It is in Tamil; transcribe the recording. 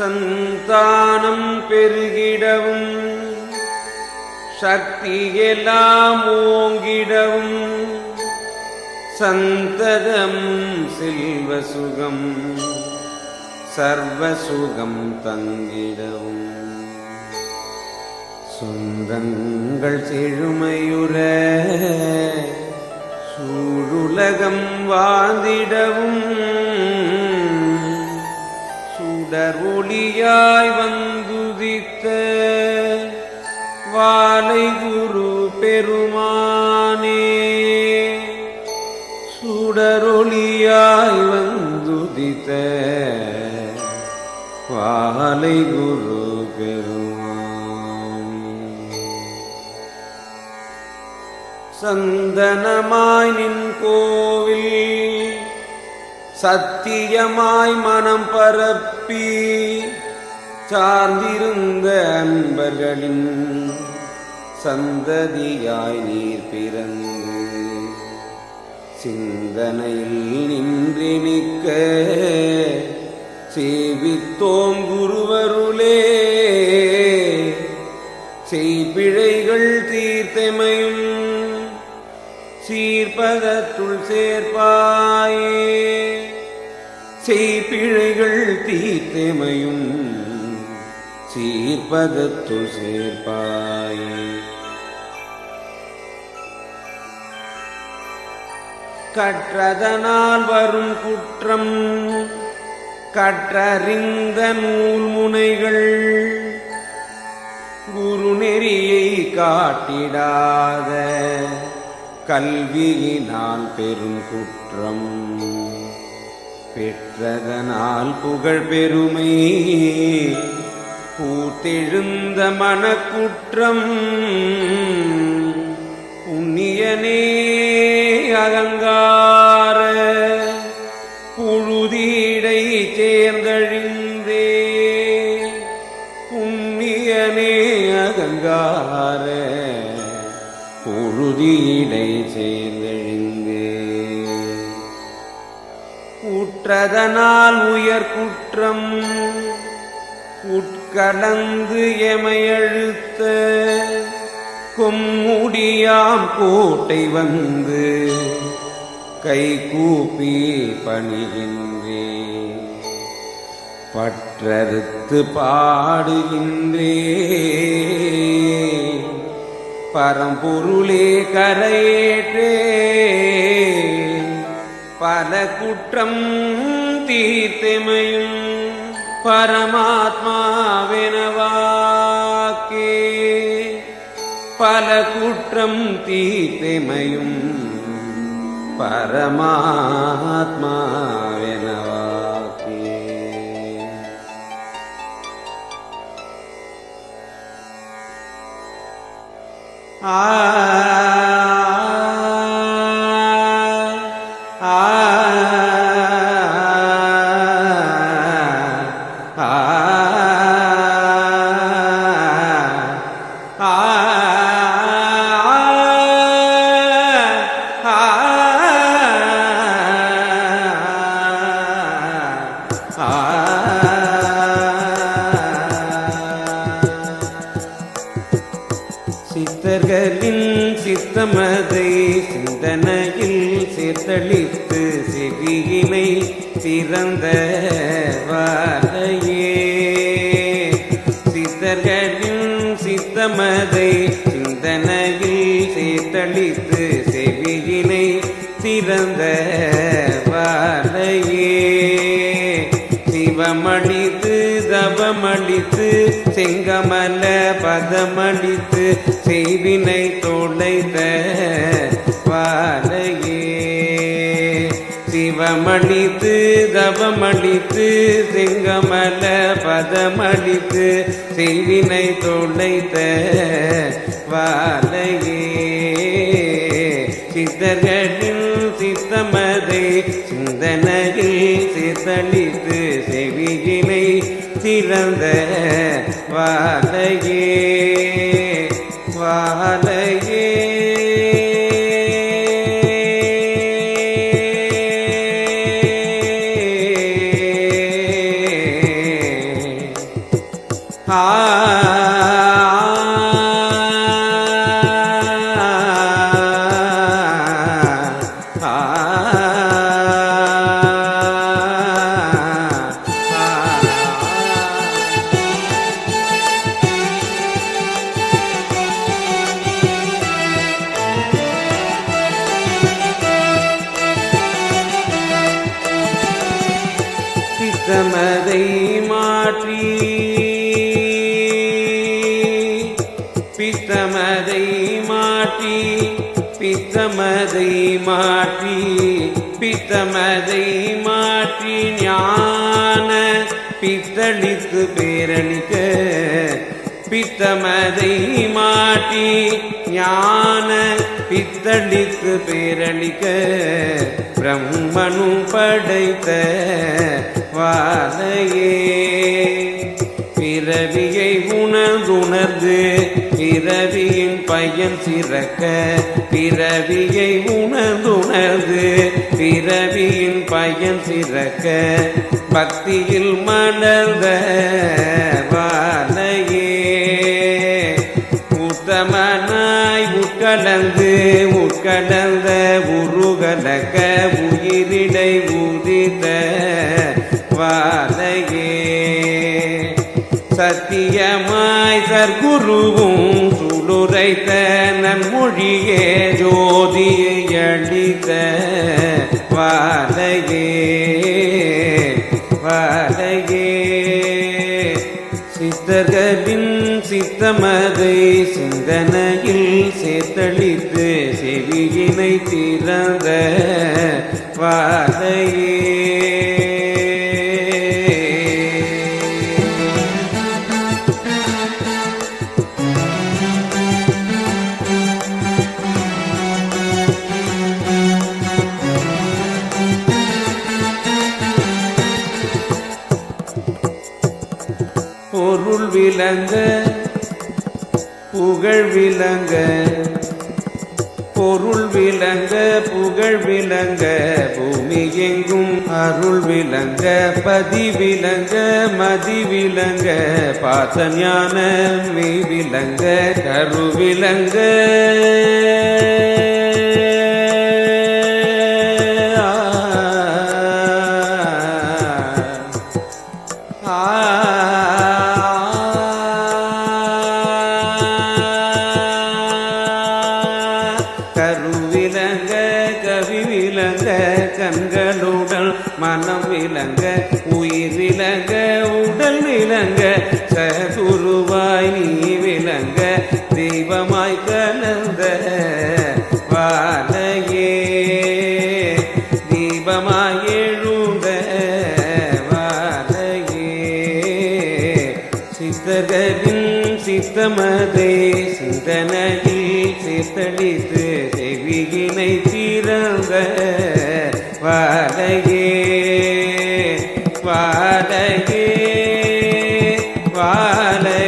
சந்தானம் பெருகிடவும் சக்தியெல்லாம் ஓங்கிடவும் சந்ததம் செல்வ சுகம் சர்வ சுகம் தங்கிடவும் சொந்தங்கள் செழுமையுற சூழுலகம் வாழ்ந்திடவும் சுடர் வந்துதித்த வாலை குரு பெருமானே. சுடரொளியாய் வந்துதித்த வாலை குரு பெருமானே. சந்தனமாய் நின் கோவில் சத்தியமாய் மனம் பரப்பி தப்பி சார்ந்திருந்த அன்பர்களின் சந்ததியாய் நீர் பிறந்து சிந்தனையில் நின்று நிற்க சேவித்தோம் குருவருளே. செய்பிழைகள் தீர்த்தமையும் சீர்பதத்துள் சேர்ப்பாயே. செய்பிழைகள் தீர்த்தமையும் சீர்பதத்துள் சேர்ப்பாய். கற்றதனால் வரும் குற்றம் கற்றறிந்த நூல் முனைகள் குரு நெறியை காட்டிடாத கல்வியினால் பெரும் குற்றம். பெற்றதனால் புகழ் பெருமை பூத்தெழுந்த மனக்குற்றம் புண்ணியனே அகங்கார புழுதீடை சேர்ந்தழிந்தே. புண்ணியனே அகங்கார புழுதீடை சேர்ந்தழிந்தே. உற்றதனால் உயர் குற்றம். உட்கலந்து எமையழுத்த கொம்முடியாம் கோட்டை வந்து கை கூப்பி பணிகின்றே பற்றறுத்து பாடுகின்றே பரம்பொருளே கரையேற்றே பல குற்றம் தீர்த்தமையும் பரமாத்மாவெனவாக்கே பல குற்றம் தீர்த்தமையும் பரமாத்மாவெனவாக்கே ஆ ஆ சித்தர்களின் சித்தமதை சிந்தனையில் சேர்த்தளித்து செவியினை சிறந்த வாழையில் சித்தர்களின் சித்தமதை சிந்தனையில் சேர்த்தளித்து செவியினை சிறந்த வாழையே சிவமளித்து தவமளித்து செங்கமல பதமளித்து செய்வினை தொலைத்த சிவமளித்து தவமளித்து சிங்கமல பதமளித்து செய்வினை தொலைத்த வாழையே. சித்தர்களின் சித்தமதை சிந்தனையில் சித்தளித்து செவியினை திறந்த வாழையே. தமதை மாற்றி. பித்தமதை மாற்றி பித்தமதை மாற்றி பித்தமதை மாற்றி ஞான பித்தளித்து பேரணிக்க. பித்தமதை மாட்டி ஞான பித்தளித்து பேரணிக்க. பிரம்மனு படைத்த வாழையே பிறவியை உணர்ந்துணர்ந்து பிறவியின் பயன் சிறக்க பிறவியை உணர்ந்துணர்ந்து பிறவியின் பயன் சிறக்க பக்தியில் மலர்ந்த வாழையே உத்தமனாய் உட்கலந்து குருவும் சுளுரைத்த சுடுரைத்த நன்மொழியே ஜோதியை அளித்த வாழையே வாழையே சித்தர்களின் சித்தமதை சிந்தனையில் சேர்த்தளித்து செவியினை திறந்த வாழையே விளங்க புகழ் விளங்க பொருள் விளங்க புகழ் விளங்க பூமி எங்கும் அருள் விளங்க பதி விளங்க மதி விளங்க பாச ஞான மெய் விளங்க கரு விளங்க. உயிர் விளங்க உடல் விளங்க சதுருவாய் நீ விளங்க தெய்வமாய் கலந்த வாழையே. தீபமாய் எழுந்த வாழையே. சித்தர்களின் சித்தமதை சிந்தனையில் சித்தளித்து செவியினை திறந்த வாழையே. வாழையே வாழையே